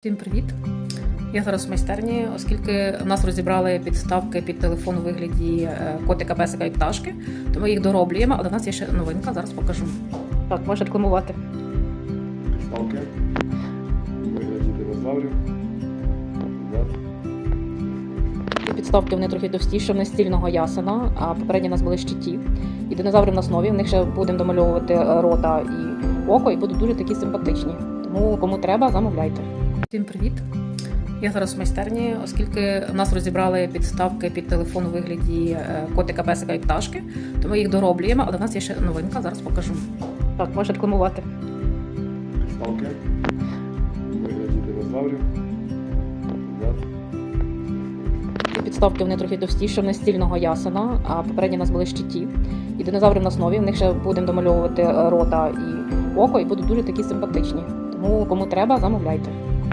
Всім привіт! Я зараз в майстерні, оскільки нас розібрали підставки під телефон у вигляді е, котика, песика і пташки, то ми їх дороблюємо, але в нас є ще новинка, зараз покажу. Так, можеш рекламувати. Підставки у вигляді динозаврів. Ці підставки вони трохи товстіші, вони стільного ясена, а попередні у нас були щиті. І динозаври в нас нові, в них ще будемо домальовувати е, рота і око, і будуть дуже такі симпатичні. Тому кому треба, замовляйте. Всім привіт! Я зараз в майстерні, оскільки нас розібрали підставки під телефон у вигляді е, котика, песика і пташки, то ми їх дороблюємо, але в нас є ще новинка, зараз покажу. Так, можеш рекламувати. Підставки у вигляді динозаврів. Підставки вони трохи товстіші, вони стільного ясена, а попередні у нас були щиті. І динозаври в нас нові, в них ще будемо домальовувати е, рота і око, і будуть дуже такі симпатичні. Тому кому треба, замовляйте.